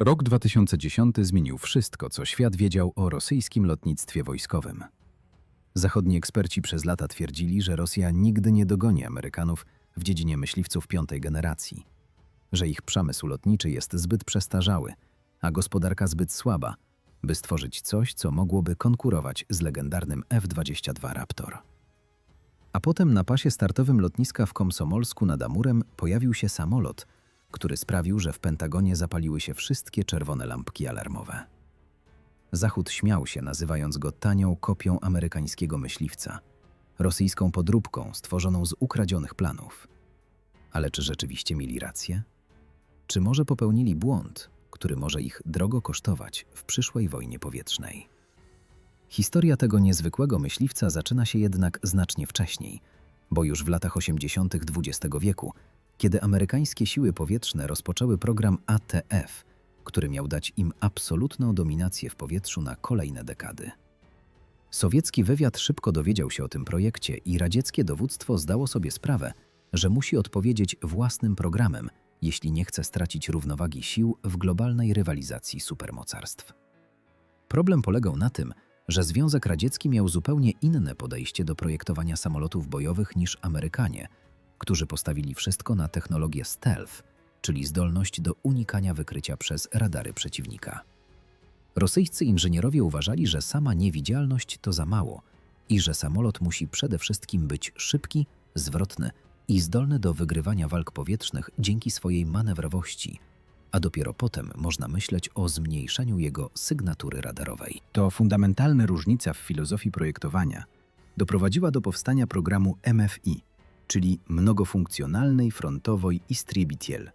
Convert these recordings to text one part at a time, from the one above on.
Rok 2010 zmienił wszystko, co świat wiedział o rosyjskim lotnictwie wojskowym. Zachodni eksperci przez lata twierdzili, że Rosja nigdy nie dogoni Amerykanów w dziedzinie myśliwców piątej generacji, że ich przemysł lotniczy jest zbyt przestarzały, a gospodarka zbyt słaba, by stworzyć coś, co mogłoby konkurować z legendarnym F-22 Raptor. A potem na pasie startowym lotniska w Komsomolsku nad Amurem pojawił się samolot, który sprawił, że w Pentagonie zapaliły się wszystkie czerwone lampki alarmowe. Zachód śmiał się, nazywając go tanią kopią amerykańskiego myśliwca, rosyjską podróbką stworzoną z ukradzionych planów. Ale czy rzeczywiście mieli rację? Czy może popełnili błąd, który może ich drogo kosztować w przyszłej wojnie powietrznej? Historia tego niezwykłego myśliwca zaczyna się jednak znacznie wcześniej, bo już w latach 80. XX wieku, kiedy amerykańskie siły powietrzne rozpoczęły program ATF, który miał dać im absolutną dominację w powietrzu na kolejne dekady. Sowiecki wywiad szybko dowiedział się o tym projekcie i radzieckie dowództwo zdało sobie sprawę, że musi odpowiedzieć własnym programem, jeśli nie chce stracić równowagi sił w globalnej rywalizacji supermocarstw. Problem polegał na tym, że Związek Radziecki miał zupełnie inne podejście do projektowania samolotów bojowych niż Amerykanie, którzy postawili wszystko na technologię stealth, czyli zdolność do unikania wykrycia przez radary przeciwnika. Rosyjscy inżynierowie uważali, że sama niewidzialność to za mało i że samolot musi przede wszystkim być szybki, zwrotny i zdolny do wygrywania walk powietrznych dzięki swojej manewrowości, a dopiero potem można myśleć o zmniejszeniu jego sygnatury radarowej. To fundamentalna różnica w filozofii projektowania doprowadziła do powstania programu MFI, czyli mnogofunkcjonalnej frontowej Istribitiel,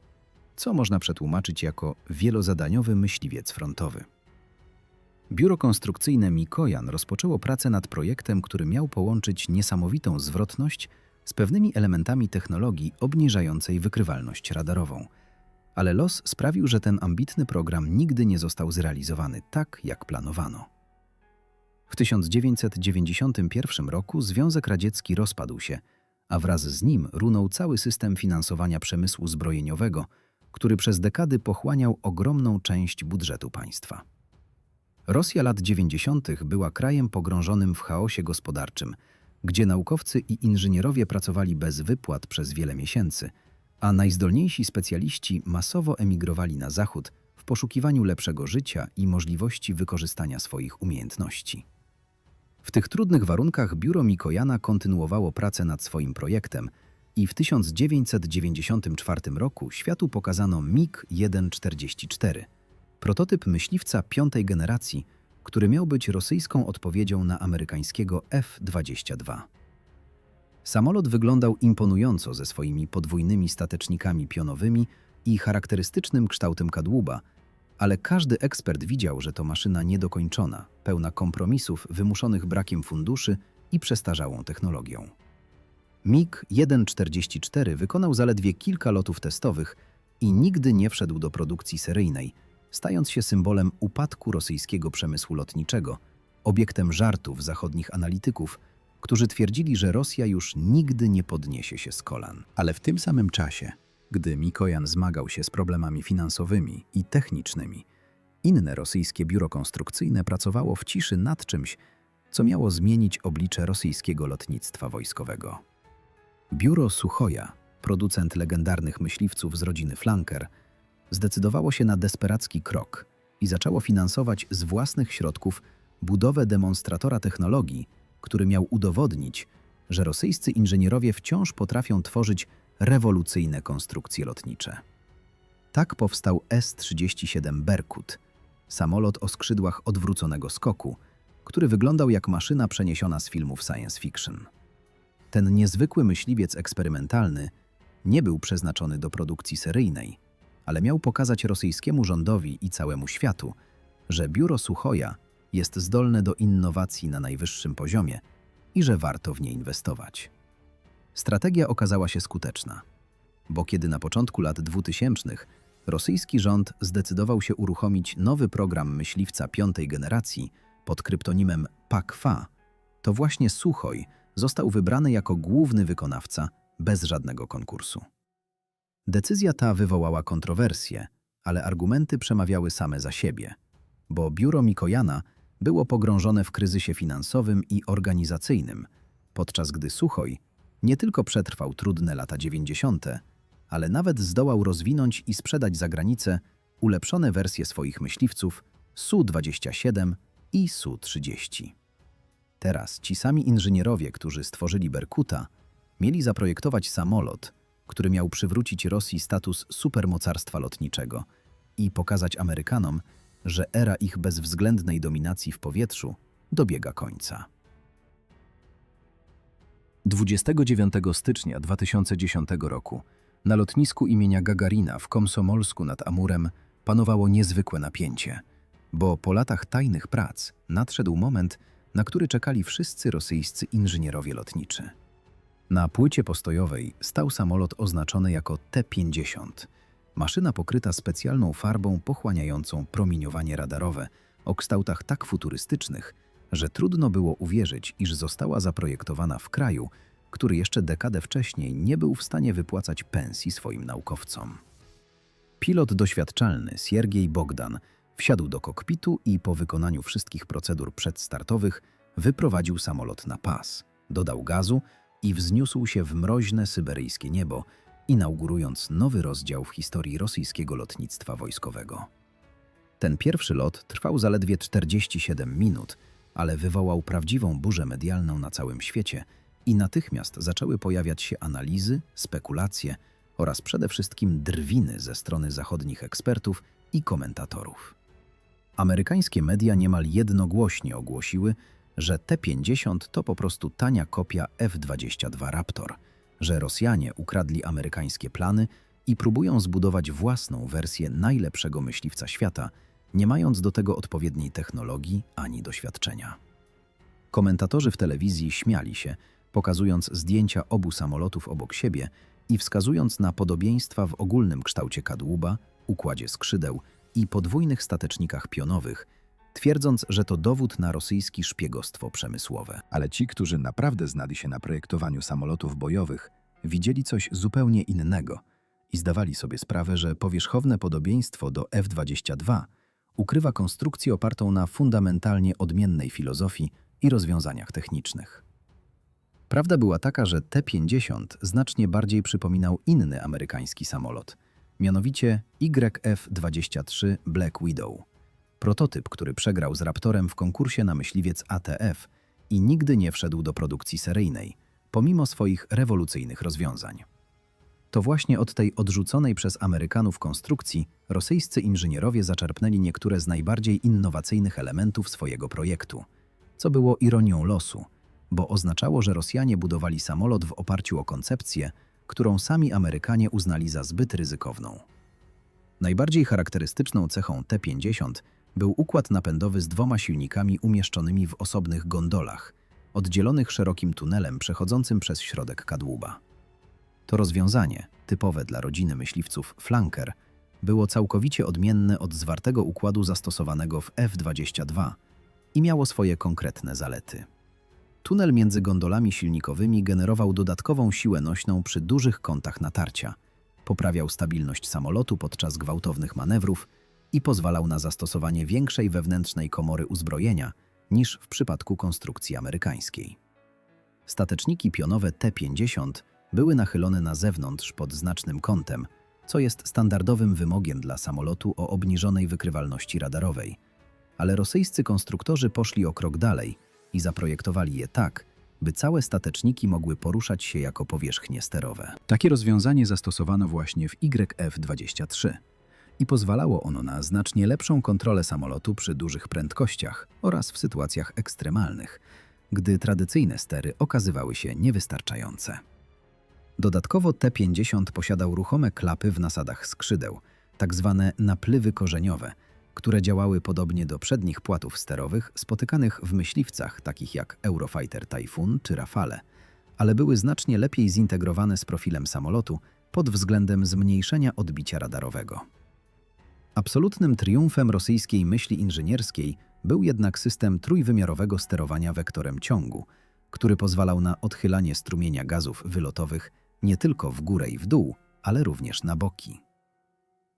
co można przetłumaczyć jako wielozadaniowy myśliwiec frontowy. Biuro konstrukcyjne Mikojan rozpoczęło pracę nad projektem, który miał połączyć niesamowitą zwrotność z pewnymi elementami technologii obniżającej wykrywalność radarową. Ale los sprawił, że ten ambitny program nigdy nie został zrealizowany tak, jak planowano. W 1991 roku Związek Radziecki rozpadł się, a wraz z nim runął cały system finansowania przemysłu zbrojeniowego, który przez dekady pochłaniał ogromną część budżetu państwa. Rosja lat 90. była krajem pogrążonym w chaosie gospodarczym, gdzie naukowcy i inżynierowie pracowali bez wypłat przez wiele miesięcy, a najzdolniejsi specjaliści masowo emigrowali na zachód w poszukiwaniu lepszego życia i możliwości wykorzystania swoich umiejętności. W tych trudnych warunkach biuro Mikojana kontynuowało pracę nad swoim projektem i w 1994 roku światu pokazano MiG-144, prototyp myśliwca piątej generacji, który miał być rosyjską odpowiedzią na amerykańskiego F-22. Samolot wyglądał imponująco ze swoimi podwójnymi statecznikami pionowymi i charakterystycznym kształtem kadłuba, ale każdy ekspert widział, że to maszyna niedokończona, pełna kompromisów wymuszonych brakiem funduszy i przestarzałą technologią. MiG-144 wykonał zaledwie kilka lotów testowych i nigdy nie wszedł do produkcji seryjnej, stając się symbolem upadku rosyjskiego przemysłu lotniczego, obiektem żartów zachodnich analityków, którzy twierdzili, że Rosja już nigdy nie podniesie się z kolan. Ale w tym samym czasie, gdy Mikojan zmagał się z problemami finansowymi i technicznymi, inne rosyjskie biuro konstrukcyjne pracowało w ciszy nad czymś, co miało zmienić oblicze rosyjskiego lotnictwa wojskowego. Biuro Suchoja, producent legendarnych myśliwców z rodziny Flanker, zdecydowało się na desperacki krok i zaczęło finansować z własnych środków budowę demonstratora technologii, który miał udowodnić, że rosyjscy inżynierowie wciąż potrafią tworzyć rewolucyjne konstrukcje lotnicze. Tak powstał S-37 Berkut, samolot o skrzydłach odwróconego skoku, który wyglądał jak maszyna przeniesiona z filmów science fiction. Ten niezwykły myśliwiec eksperymentalny nie był przeznaczony do produkcji seryjnej, ale miał pokazać rosyjskiemu rządowi i całemu światu, że biuro Suchoja jest zdolne do innowacji na najwyższym poziomie i że warto w nie inwestować. Strategia okazała się skuteczna, bo kiedy na początku lat 2000 rosyjski rząd zdecydował się uruchomić nowy program myśliwca piątej generacji pod kryptonimem PAKFA, to właśnie Suchoj został wybrany jako główny wykonawca bez żadnego konkursu. Decyzja ta wywołała kontrowersje, ale argumenty przemawiały same za siebie, bo biuro Mikojana było pogrążone w kryzysie finansowym i organizacyjnym, podczas gdy Suchoj nie tylko przetrwał trudne lata 90., ale nawet zdołał rozwinąć i sprzedać za granicę ulepszone wersje swoich myśliwców Su-27 i Su-30. Teraz ci sami inżynierowie, którzy stworzyli Berkuta, mieli zaprojektować samolot, który miał przywrócić Rosji status supermocarstwa lotniczego i pokazać Amerykanom, że era ich bezwzględnej dominacji w powietrzu dobiega końca. 29 stycznia 2010 roku na lotnisku imienia Gagarina w Komsomolsku nad Amurem panowało niezwykłe napięcie, bo po latach tajnych prac nadszedł moment, na który czekali wszyscy rosyjscy inżynierowie lotniczy. Na płycie postojowej stał samolot oznaczony jako T-50, maszyna pokryta specjalną farbą pochłaniającą promieniowanie radarowe o kształtach tak futurystycznych, że trudno było uwierzyć, iż została zaprojektowana w kraju, który jeszcze dekadę wcześniej nie był w stanie wypłacać pensji swoim naukowcom. Pilot doświadczalny Siergiej Bogdan wsiadł do kokpitu i po wykonaniu wszystkich procedur przedstartowych wyprowadził samolot na pas, dodał gazu i wzniósł się w mroźne syberyjskie niebo, inaugurując nowy rozdział w historii rosyjskiego lotnictwa wojskowego. Ten pierwszy lot trwał zaledwie 47 minut, ale wywołał prawdziwą burzę medialną na całym świecie i natychmiast zaczęły pojawiać się analizy, spekulacje oraz przede wszystkim drwiny ze strony zachodnich ekspertów i komentatorów. Amerykańskie media niemal jednogłośnie ogłosiły, że T-50 to po prostu tania kopia F-22 Raptor, że Rosjanie ukradli amerykańskie plany i próbują zbudować własną wersję najlepszego myśliwca świata, nie mając do tego odpowiedniej technologii ani doświadczenia. Komentatorzy w telewizji śmiali się, pokazując zdjęcia obu samolotów obok siebie i wskazując na podobieństwa w ogólnym kształcie kadłuba, układzie skrzydeł i podwójnych statecznikach pionowych, twierdząc, że to dowód na rosyjskie szpiegostwo przemysłowe. Ale ci, którzy naprawdę znali się na projektowaniu samolotów bojowych, widzieli coś zupełnie innego i zdawali sobie sprawę, że powierzchowne podobieństwo do F-22 ukrywa konstrukcję opartą na fundamentalnie odmiennej filozofii i rozwiązaniach technicznych. Prawda była taka, że T-50 znacznie bardziej przypominał inny amerykański samolot, mianowicie YF-23 Black Widow. Prototyp, który przegrał z Raptorem w konkursie na myśliwiec ATF i nigdy nie wszedł do produkcji seryjnej, pomimo swoich rewolucyjnych rozwiązań. To właśnie od tej odrzuconej przez Amerykanów konstrukcji rosyjscy inżynierowie zaczerpnęli niektóre z najbardziej innowacyjnych elementów swojego projektu, co było ironią losu, bo oznaczało, że Rosjanie budowali samolot w oparciu o koncepcję, którą sami Amerykanie uznali za zbyt ryzykowną. Najbardziej charakterystyczną cechą T-50 był układ napędowy z dwoma silnikami umieszczonymi w osobnych gondolach, oddzielonych szerokim tunelem przechodzącym przez środek kadłuba. To rozwiązanie, typowe dla rodziny myśliwców Flanker, było całkowicie odmienne od zwartego układu zastosowanego w F-22 i miało swoje konkretne zalety. Tunel między gondolami silnikowymi generował dodatkową siłę nośną przy dużych kątach natarcia, poprawiał stabilność samolotu podczas gwałtownych manewrów i pozwalał na zastosowanie większej wewnętrznej komory uzbrojenia niż w przypadku konstrukcji amerykańskiej. Stateczniki pionowe T-50 były nachylone na zewnątrz pod znacznym kątem, co jest standardowym wymogiem dla samolotu o obniżonej wykrywalności radarowej. Ale rosyjscy konstruktorzy poszli o krok dalej i zaprojektowali je tak, by całe stateczniki mogły poruszać się jako powierzchnie sterowe. Takie rozwiązanie zastosowano właśnie w YF-23 i pozwalało ono na znacznie lepszą kontrolę samolotu przy dużych prędkościach oraz w sytuacjach ekstremalnych, gdy tradycyjne stery okazywały się niewystarczające. Dodatkowo T-50 posiadał ruchome klapy w nasadach skrzydeł, tak zwane napływy korzeniowe, które działały podobnie do przednich płatów sterowych spotykanych w myśliwcach takich jak Eurofighter Typhoon czy Rafale, ale były znacznie lepiej zintegrowane z profilem samolotu pod względem zmniejszenia odbicia radarowego. Absolutnym triumfem rosyjskiej myśli inżynierskiej był jednak system trójwymiarowego sterowania wektorem ciągu, który pozwalał na odchylanie strumienia gazów wylotowych nie tylko w górę i w dół, ale również na boki.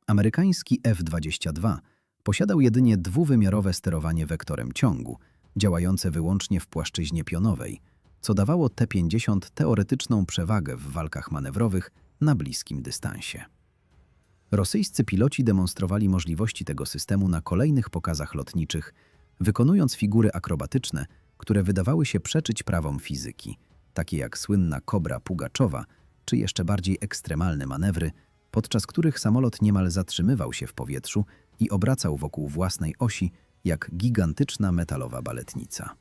Amerykański F-22 posiadał jedynie dwuwymiarowe sterowanie wektorem ciągu, działające wyłącznie w płaszczyźnie pionowej, co dawało T-50 teoretyczną przewagę w walkach manewrowych na bliskim dystansie. Rosyjscy piloci demonstrowali możliwości tego systemu na kolejnych pokazach lotniczych, wykonując figury akrobatyczne, które wydawały się przeczyć prawom fizyki, takie jak słynna kobra Pugaczowa, czy jeszcze bardziej ekstremalne manewry, podczas których samolot niemal zatrzymywał się w powietrzu i obracał wokół własnej osi jak gigantyczna metalowa baletnica.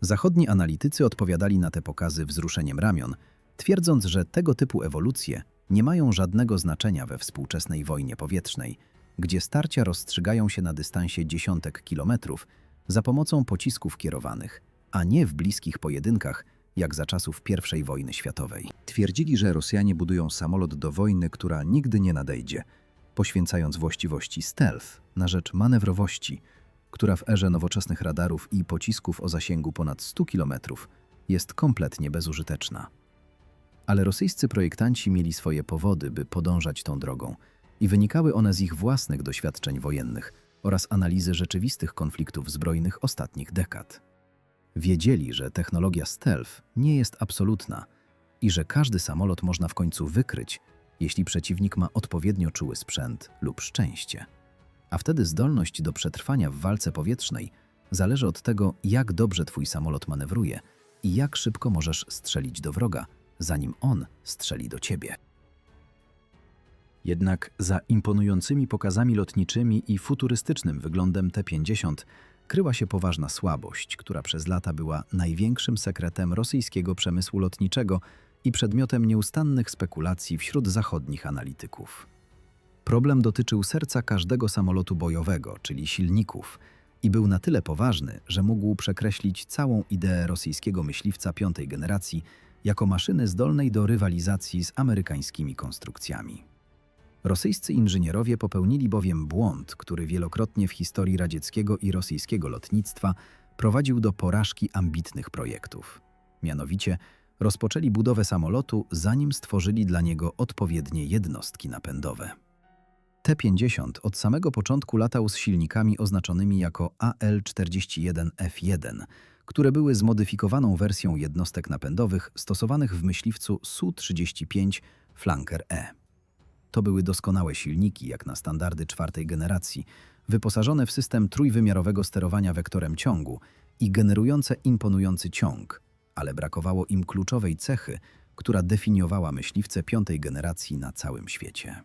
Zachodni analitycy odpowiadali na te pokazy wzruszeniem ramion, twierdząc, że tego typu ewolucje nie mają żadnego znaczenia we współczesnej wojnie powietrznej, gdzie starcia rozstrzygają się na dystansie dziesiątek kilometrów za pomocą pocisków kierowanych, a nie w bliskich pojedynkach, jak za czasów I wojny światowej. Twierdzili, że Rosjanie budują samolot do wojny, która nigdy nie nadejdzie, poświęcając właściwości stealth na rzecz manewrowości, która w erze nowoczesnych radarów i pocisków o zasięgu ponad 100 km jest kompletnie bezużyteczna. Ale rosyjscy projektanci mieli swoje powody, by podążać tą drogą i wynikały one z ich własnych doświadczeń wojennych oraz analizy rzeczywistych konfliktów zbrojnych ostatnich dekad. Wiedzieli, że technologia stealth nie jest absolutna i że każdy samolot można w końcu wykryć, jeśli przeciwnik ma odpowiednio czuły sprzęt lub szczęście. A wtedy zdolność do przetrwania w walce powietrznej zależy od tego, jak dobrze twój samolot manewruje i jak szybko możesz strzelić do wroga, zanim on strzeli do ciebie. Jednak za imponującymi pokazami lotniczymi i futurystycznym wyglądem T-50 kryła się poważna słabość, która przez lata była największym sekretem rosyjskiego przemysłu lotniczego i przedmiotem nieustannych spekulacji wśród zachodnich analityków. Problem dotyczył serca każdego samolotu bojowego, czyli silników, i był na tyle poważny, że mógł przekreślić całą ideę rosyjskiego myśliwca piątej generacji jako maszyny zdolnej do rywalizacji z amerykańskimi konstrukcjami. Rosyjscy inżynierowie popełnili bowiem błąd, który wielokrotnie w historii radzieckiego i rosyjskiego lotnictwa prowadził do porażki ambitnych projektów. Mianowicie rozpoczęli budowę samolotu, zanim stworzyli dla niego odpowiednie jednostki napędowe. T-50 od samego początku latał z silnikami oznaczonymi jako AL-41F1, które były zmodyfikowaną wersją jednostek napędowych stosowanych w myśliwcu Su-35 Flanker E. To były doskonałe silniki, jak na standardy czwartej generacji, wyposażone w system trójwymiarowego sterowania wektorem ciągu i generujące imponujący ciąg, ale brakowało im kluczowej cechy, która definiowała myśliwce piątej generacji na całym świecie.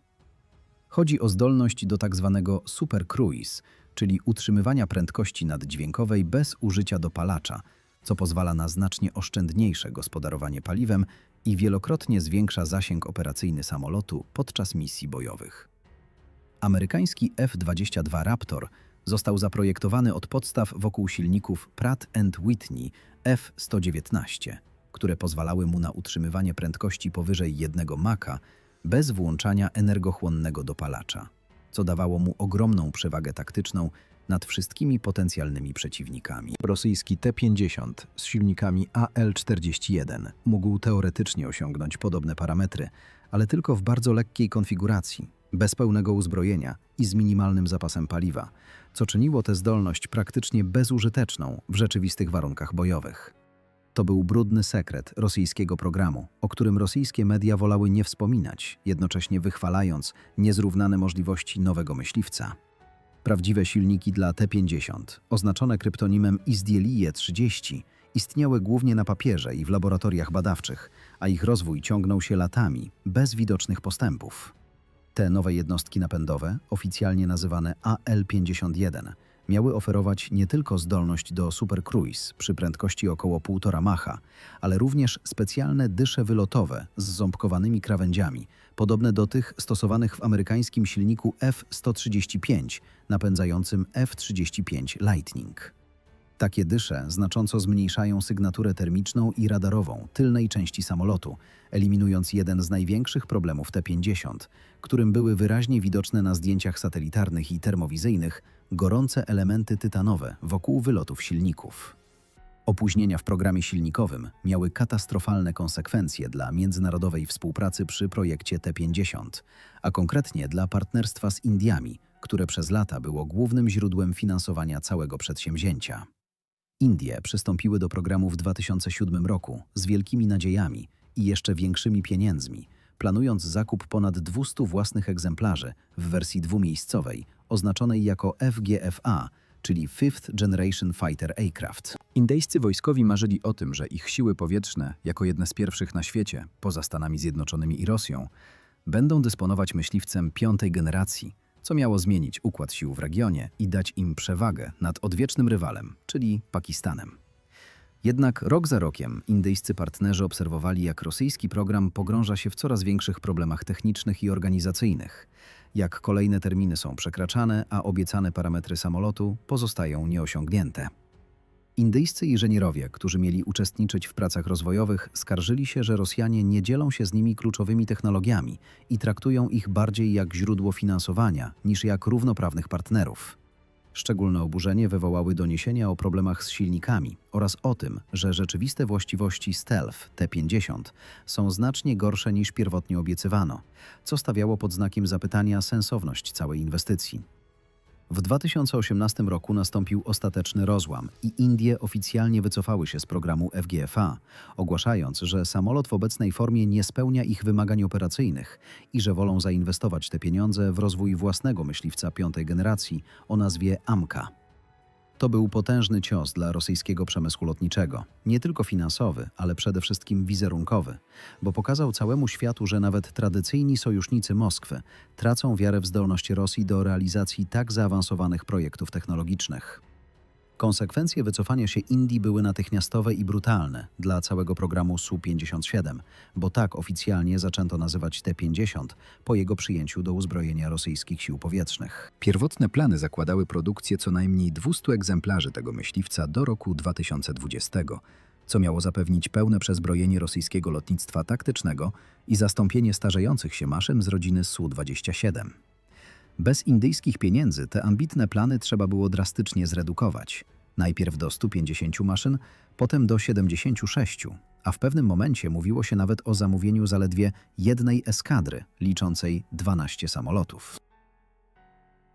Chodzi o zdolność do tak zwanego supercruise, czyli utrzymywania prędkości naddźwiękowej bez użycia dopalacza, co pozwala na znacznie oszczędniejsze gospodarowanie paliwem i wielokrotnie zwiększa zasięg operacyjny samolotu podczas misji bojowych. Amerykański F-22 Raptor został zaprojektowany od podstaw wokół silników Pratt Whitney F-119, które pozwalały mu na utrzymywanie prędkości powyżej 1 Macha bez włączania energochłonnego dopalacza, co dawało mu ogromną przewagę taktyczną nad wszystkimi potencjalnymi przeciwnikami. Rosyjski T-50 z silnikami AL-41 mógł teoretycznie osiągnąć podobne parametry, ale tylko w bardzo lekkiej konfiguracji, bez pełnego uzbrojenia i z minimalnym zapasem paliwa, co czyniło tę zdolność praktycznie bezużyteczną w rzeczywistych warunkach bojowych. To był brudny sekret rosyjskiego programu, o którym rosyjskie media wolały nie wspominać, jednocześnie wychwalając niezrównane możliwości nowego myśliwca. Prawdziwe silniki dla T-50, oznaczone kryptonimem Izdielie 30, istniały głównie na papierze i w laboratoriach badawczych, a ich rozwój ciągnął się latami, bez widocznych postępów. Te nowe jednostki napędowe, oficjalnie nazywane AL-51, miały oferować nie tylko zdolność do supercruise przy prędkości około 1,5 Macha, ale również specjalne dysze wylotowe z ząbkowanymi krawędziami, podobne do tych stosowanych w amerykańskim silniku F-135 napędzającym F-35 Lightning. Takie dysze znacząco zmniejszają sygnaturę termiczną i radarową tylnej części samolotu, eliminując jeden z największych problemów T-50, którym były wyraźnie widoczne na zdjęciach satelitarnych i termowizyjnych gorące elementy tytanowe wokół wylotów silników. Opóźnienia w programie silnikowym miały katastrofalne konsekwencje dla międzynarodowej współpracy przy projekcie T-50, a konkretnie dla partnerstwa z Indiami, które przez lata było głównym źródłem finansowania całego przedsięwzięcia. Indie przystąpiły do programu w 2007 roku z wielkimi nadziejami i jeszcze większymi pieniędzmi, planując zakup ponad 200 własnych egzemplarzy w wersji dwumiejscowej, oznaczonej jako FGFA, czyli Fifth Generation Fighter Aircraft. Indyjscy wojskowi marzyli o tym, że ich siły powietrzne, jako jedne z pierwszych na świecie, poza Stanami Zjednoczonymi i Rosją, będą dysponować myśliwcem piątej generacji, co miało zmienić układ sił w regionie i dać im przewagę nad odwiecznym rywalem, czyli Pakistanem. Jednak rok za rokiem indyjscy partnerzy obserwowali, jak rosyjski program pogrąża się w coraz większych problemach technicznych i organizacyjnych, jak kolejne terminy są przekraczane, a obiecane parametry samolotu pozostają nieosiągnięte. Indyjscy inżynierowie, którzy mieli uczestniczyć w pracach rozwojowych, skarżyli się, że Rosjanie nie dzielą się z nimi kluczowymi technologiami i traktują ich bardziej jak źródło finansowania niż jak równoprawnych partnerów. Szczególne oburzenie wywołały doniesienia o problemach z silnikami oraz o tym, że rzeczywiste właściwości Stealth T-50 są znacznie gorsze niż pierwotnie obiecywano, co stawiało pod znakiem zapytania sensowność całej inwestycji. W 2018 roku nastąpił ostateczny rozłam i Indie oficjalnie wycofały się z programu FGFA, ogłaszając, że samolot w obecnej formie nie spełnia ich wymagań operacyjnych i że wolą zainwestować te pieniądze w rozwój własnego myśliwca piątej generacji o nazwie AMKA. To był potężny cios dla rosyjskiego przemysłu lotniczego, nie tylko finansowy, ale przede wszystkim wizerunkowy, bo pokazał całemu światu, że nawet tradycyjni sojusznicy Moskwy tracą wiarę w zdolności Rosji do realizacji tak zaawansowanych projektów technologicznych. Konsekwencje wycofania się Indii były natychmiastowe i brutalne dla całego programu Su-57, bo tak oficjalnie zaczęto nazywać T-50 po jego przyjęciu do uzbrojenia rosyjskich sił powietrznych. Pierwotne plany zakładały produkcję co najmniej 200 egzemplarzy tego myśliwca do roku 2020, co miało zapewnić pełne przezbrojenie rosyjskiego lotnictwa taktycznego i zastąpienie starzejących się maszyn z rodziny Su-27. Bez indyjskich pieniędzy te ambitne plany trzeba było drastycznie zredukować. Najpierw do 150 maszyn, potem do 76, a w pewnym momencie mówiło się nawet o zamówieniu zaledwie jednej eskadry, liczącej 12 samolotów.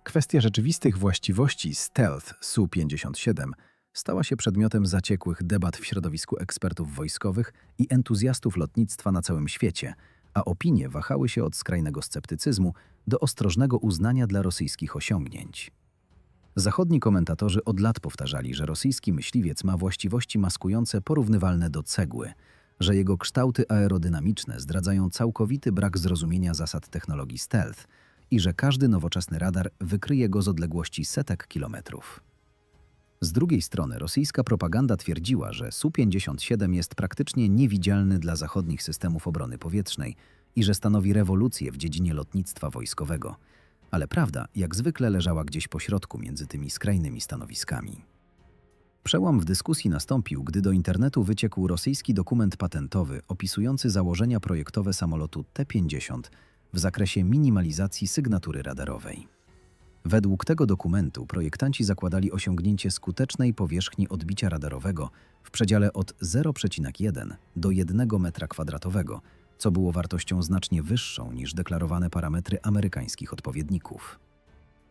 Kwestia rzeczywistych właściwości Stealth Su-57 stała się przedmiotem zaciekłych debat w środowisku ekspertów wojskowych i entuzjastów lotnictwa na całym świecie, a opinie wahały się od skrajnego sceptycyzmu do ostrożnego uznania dla rosyjskich osiągnięć. Zachodni komentatorzy od lat powtarzali, że rosyjski myśliwiec ma właściwości maskujące porównywalne do cegły, że jego kształty aerodynamiczne zdradzają całkowity brak zrozumienia zasad technologii stealth i że każdy nowoczesny radar wykryje go z odległości setek kilometrów. Z drugiej strony rosyjska propaganda twierdziła, że Su-57 jest praktycznie niewidzialny dla zachodnich systemów obrony powietrznej i że stanowi rewolucję w dziedzinie lotnictwa wojskowego. Ale prawda, jak zwykle, leżała gdzieś pośrodku między tymi skrajnymi stanowiskami. Przełam w dyskusji nastąpił, gdy do internetu wyciekł rosyjski dokument patentowy opisujący założenia projektowe samolotu T-50 w zakresie minimalizacji sygnatury radarowej. Według tego dokumentu projektanci zakładali osiągnięcie skutecznej powierzchni odbicia radarowego w przedziale od 0,1 do 1 m2, co było wartością znacznie wyższą niż deklarowane parametry amerykańskich odpowiedników.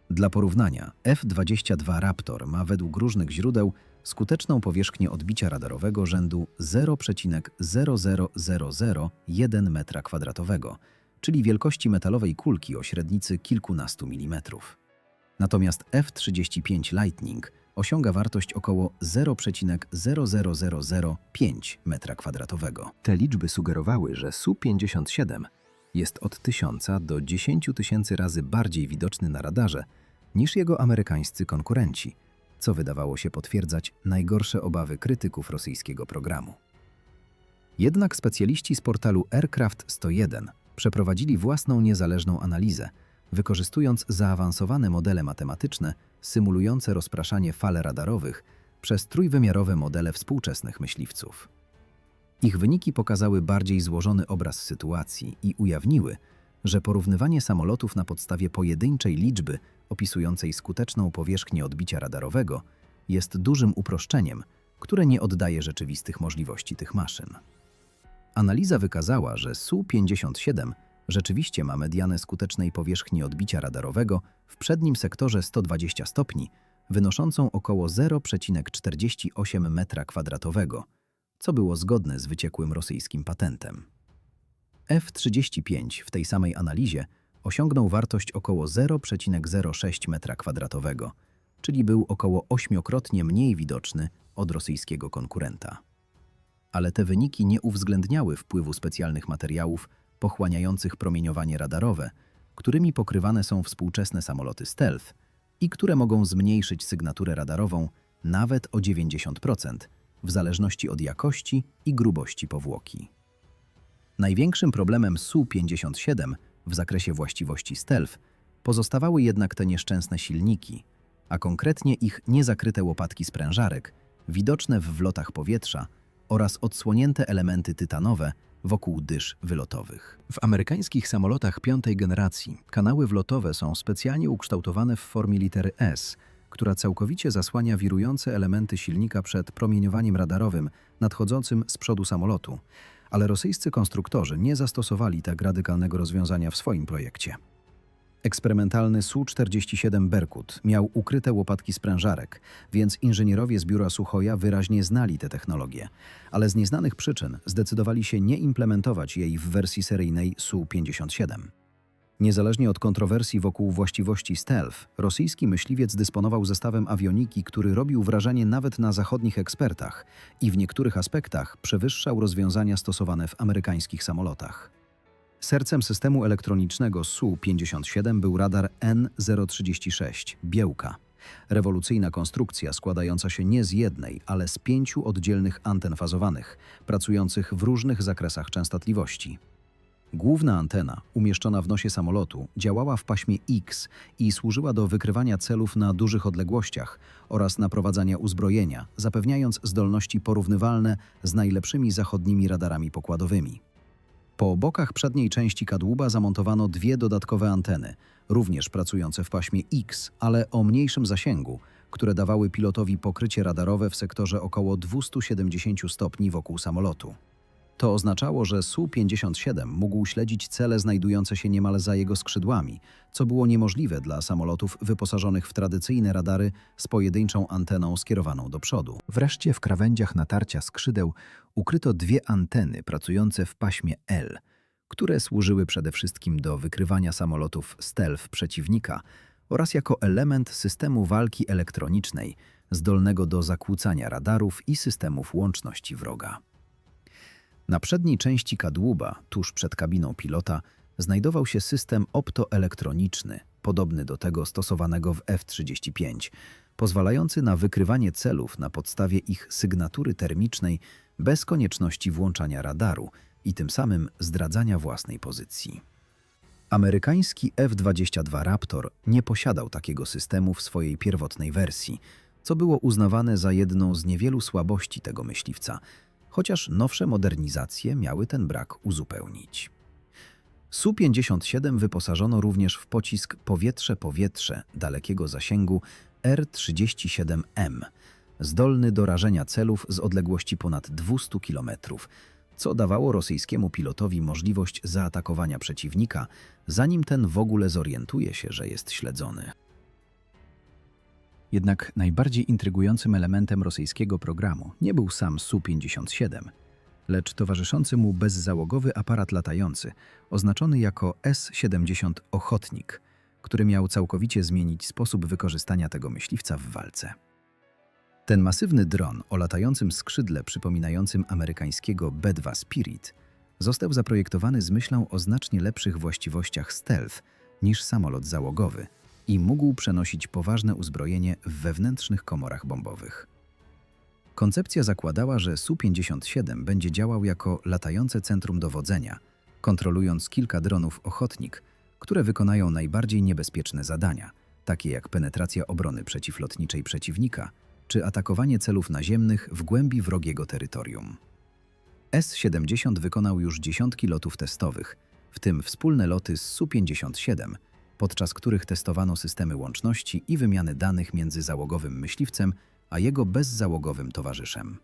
Dla porównania, F-22 Raptor ma według różnych źródeł skuteczną powierzchnię odbicia radarowego rzędu 0,00001 m2, czyli wielkości metalowej kulki o średnicy kilkunastu milimetrów. Natomiast F-35 Lightning osiąga wartość około 0,00005 m2. Te liczby sugerowały, że Su-57 jest od 1000 do 10 tysięcy razy bardziej widoczny na radarze niż jego amerykańscy konkurenci, co wydawało się potwierdzać najgorsze obawy krytyków rosyjskiego programu. Jednak specjaliści z portalu Aircraft 101 przeprowadzili własną niezależną analizę, wykorzystując zaawansowane modele matematyczne symulujące rozpraszanie fal radarowych przez trójwymiarowe modele współczesnych myśliwców. Ich wyniki pokazały bardziej złożony obraz sytuacji i ujawniły, że porównywanie samolotów na podstawie pojedynczej liczby opisującej skuteczną powierzchnię odbicia radarowego jest dużym uproszczeniem, które nie oddaje rzeczywistych możliwości tych maszyn. Analiza wykazała, że Su-57 rzeczywiście ma medianę skutecznej powierzchni odbicia radarowego w przednim sektorze 120 stopni, wynoszącą około 0,48 m2, co było zgodne z wyciekłym rosyjskim patentem. F-35 w tej samej analizie osiągnął wartość około 0,06 m2, czyli był około ośmiokrotnie mniej widoczny od rosyjskiego konkurenta. Ale te wyniki nie uwzględniały wpływu specjalnych materiałów pochłaniających promieniowanie radarowe, którymi pokrywane są współczesne samoloty stealth i które mogą zmniejszyć sygnaturę radarową nawet o 90%, w zależności od jakości i grubości powłoki. Największym problemem Su-57 w zakresie właściwości stealth pozostawały jednak te nieszczęsne silniki, a konkretnie ich niezakryte łopatki sprężarek, widoczne w wlotach powietrza oraz odsłonięte elementy tytanowe wokół dysz wylotowych. W amerykańskich samolotach piątej generacji kanały wlotowe są specjalnie ukształtowane w formie litery S, która całkowicie zasłania wirujące elementy silnika przed promieniowaniem radarowym nadchodzącym z przodu samolotu, ale rosyjscy konstruktorzy nie zastosowali tak radykalnego rozwiązania w swoim projekcie. Eksperymentalny Su-47 Berkut miał ukryte łopatki sprężarek, więc inżynierowie z biura Suchoja wyraźnie znali tę technologię, ale z nieznanych przyczyn zdecydowali się nie implementować jej w wersji seryjnej Su-57. Niezależnie od kontrowersji wokół właściwości stealth, rosyjski myśliwiec dysponował zestawem awioniki, który robił wrażenie nawet na zachodnich ekspertach i w niektórych aspektach przewyższał rozwiązania stosowane w amerykańskich samolotach. Sercem systemu elektronicznego Su-57 był radar N-036 Biełka. Rewolucyjna konstrukcja składająca się nie z jednej, ale z pięciu oddzielnych anten fazowanych, pracujących w różnych zakresach częstotliwości. Główna antena, umieszczona w nosie samolotu, działała w paśmie X i służyła do wykrywania celów na dużych odległościach oraz naprowadzania uzbrojenia, zapewniając zdolności porównywalne z najlepszymi zachodnimi radarami pokładowymi. Po bokach przedniej części kadłuba zamontowano dwie dodatkowe anteny, również pracujące w paśmie X, ale o mniejszym zasięgu, które dawały pilotowi pokrycie radarowe w sektorze około 270 stopni wokół samolotu. To oznaczało, że Su-57 mógł śledzić cele znajdujące się niemal za jego skrzydłami, co było niemożliwe dla samolotów wyposażonych w tradycyjne radary z pojedynczą anteną skierowaną do przodu. Wreszcie w krawędziach natarcia skrzydeł ukryto dwie anteny pracujące w paśmie L, które służyły przede wszystkim do wykrywania samolotów stealth przeciwnika oraz jako element systemu walki elektronicznej zdolnego do zakłócania radarów i systemów łączności wroga. Na przedniej części kadłuba, tuż przed kabiną pilota, znajdował się system optoelektroniczny, podobny do tego stosowanego w F-35, pozwalający na wykrywanie celów na podstawie ich sygnatury termicznej bez konieczności włączania radaru i tym samym zdradzania własnej pozycji. Amerykański F-22 Raptor nie posiadał takiego systemu w swojej pierwotnej wersji, co było uznawane za jedną z niewielu słabości tego myśliwca – chociaż nowsze modernizacje miały ten brak uzupełnić. Su-57 wyposażono również w pocisk powietrze-powietrze dalekiego zasięgu R-37M, zdolny do rażenia celów z odległości ponad 200 km, co dawało rosyjskiemu pilotowi możliwość zaatakowania przeciwnika, zanim ten w ogóle zorientuje się, że jest śledzony. Jednak najbardziej intrygującym elementem rosyjskiego programu nie był sam Su-57, lecz towarzyszący mu bezzałogowy aparat latający, oznaczony jako S-70 Ochotnik, który miał całkowicie zmienić sposób wykorzystania tego myśliwca w walce. Ten masywny dron o latającym skrzydle przypominającym amerykańskiego B-2 Spirit został zaprojektowany z myślą o znacznie lepszych właściwościach stealth niż samolot załogowy – i mógł przenosić poważne uzbrojenie w wewnętrznych komorach bombowych. Koncepcja zakładała, że Su-57 będzie działał jako latające centrum dowodzenia, kontrolując kilka dronów ochotnik, które wykonają najbardziej niebezpieczne zadania, takie jak penetracja obrony przeciwlotniczej przeciwnika czy atakowanie celów naziemnych w głębi wrogiego terytorium. S-70 wykonał już dziesiątki lotów testowych, w tym wspólne loty z Su-57, podczas których testowano systemy łączności i wymiany danych między załogowym myśliwcem a jego bezzałogowym towarzyszem.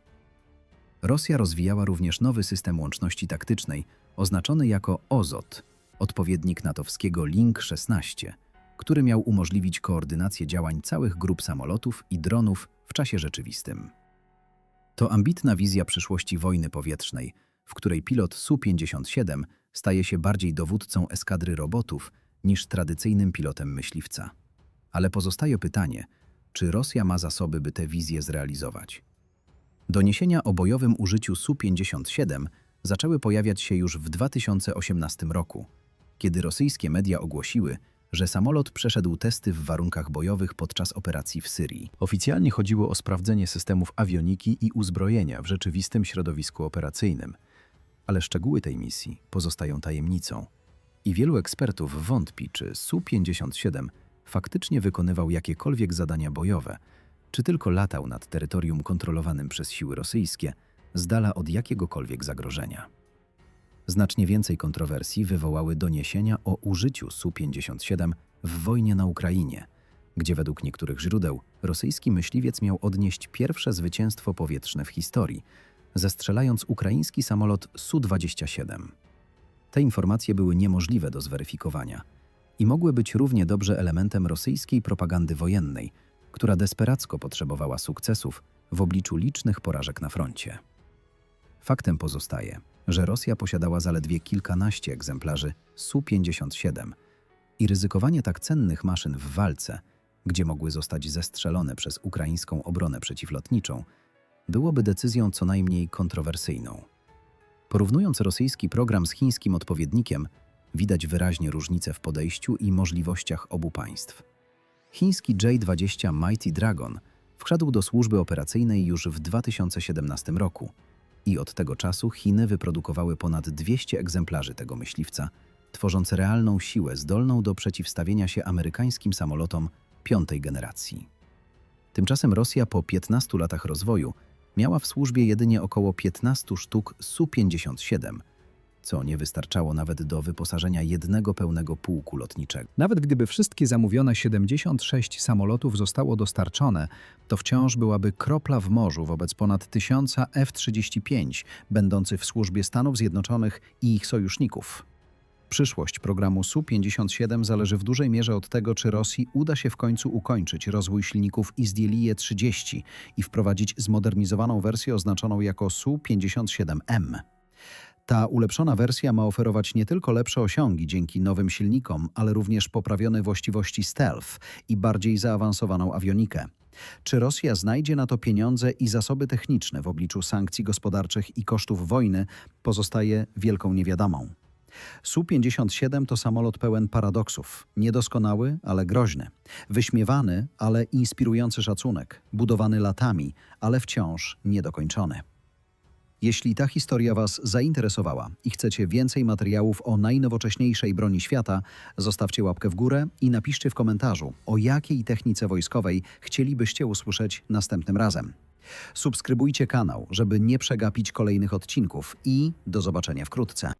Rosja rozwijała również nowy system łączności taktycznej, oznaczony jako OZOT, odpowiednik natowskiego Link-16, który miał umożliwić koordynację działań całych grup samolotów i dronów w czasie rzeczywistym. To ambitna wizja przyszłości wojny powietrznej, w której pilot Su-57 staje się bardziej dowódcą eskadry robotów niż tradycyjnym pilotem myśliwca. Ale pozostaje pytanie, czy Rosja ma zasoby, by tę wizję zrealizować? Doniesienia o bojowym użyciu Su-57 zaczęły pojawiać się już w 2018 roku, kiedy rosyjskie media ogłosiły, że samolot przeszedł testy w warunkach bojowych podczas operacji w Syrii. Oficjalnie chodziło o sprawdzenie systemów awioniki i uzbrojenia w rzeczywistym środowisku operacyjnym, ale szczegóły tej misji pozostają tajemnicą. I wielu ekspertów wątpi, czy Su-57 faktycznie wykonywał jakiekolwiek zadania bojowe, czy tylko latał nad terytorium kontrolowanym przez siły rosyjskie, z dala od jakiegokolwiek zagrożenia. Znacznie więcej kontrowersji wywołały doniesienia o użyciu Su-57 w wojnie na Ukrainie, gdzie według niektórych źródeł rosyjski myśliwiec miał odnieść pierwsze zwycięstwo powietrzne w historii, zestrzelając ukraiński samolot Su-27. Te informacje były niemożliwe do zweryfikowania i mogły być równie dobrze elementem rosyjskiej propagandy wojennej, która desperacko potrzebowała sukcesów w obliczu licznych porażek na froncie. Faktem pozostaje, że Rosja posiadała zaledwie kilkanaście egzemplarzy Su-57 i ryzykowanie tak cennych maszyn w walce, gdzie mogły zostać zestrzelone przez ukraińską obronę przeciwlotniczą, byłoby decyzją co najmniej kontrowersyjną. Porównując rosyjski program z chińskim odpowiednikiem, widać wyraźnie różnice w podejściu i możliwościach obu państw. Chiński J-20 Mighty Dragon wszedł do służby operacyjnej już w 2017 roku i od tego czasu Chiny wyprodukowały ponad 200 egzemplarzy tego myśliwca, tworząc realną siłę zdolną do przeciwstawienia się amerykańskim samolotom piątej generacji. Tymczasem Rosja po 15 latach rozwoju miała w służbie jedynie około 15 sztuk Su-57, co nie wystarczało nawet do wyposażenia jednego pełnego pułku lotniczego. Nawet gdyby wszystkie zamówione 76 samolotów zostało dostarczone, to wciąż byłaby kropla w morzu wobec ponad 1000 F-35 będących w służbie Stanów Zjednoczonych i ich sojuszników. Przyszłość programu Su-57 zależy w dużej mierze od tego, czy Rosji uda się w końcu ukończyć rozwój silników Izdielije-30 i wprowadzić zmodernizowaną wersję oznaczoną jako Su-57M. Ta ulepszona wersja ma oferować nie tylko lepsze osiągi dzięki nowym silnikom, ale również poprawione właściwości stealth i bardziej zaawansowaną awionikę. Czy Rosja znajdzie na to pieniądze i zasoby techniczne w obliczu sankcji gospodarczych i kosztów wojny, pozostaje wielką niewiadomą. Su-57 to samolot pełen paradoksów. Niedoskonały, ale groźny. Wyśmiewany, ale inspirujący szacunek. Budowany latami, ale wciąż niedokończony. Jeśli ta historia Was zainteresowała i chcecie więcej materiałów o najnowocześniejszej broni świata, zostawcie łapkę w górę i napiszcie w komentarzu, o jakiej technice wojskowej chcielibyście usłyszeć następnym razem. Subskrybujcie kanał, żeby nie przegapić kolejnych odcinków i do zobaczenia wkrótce.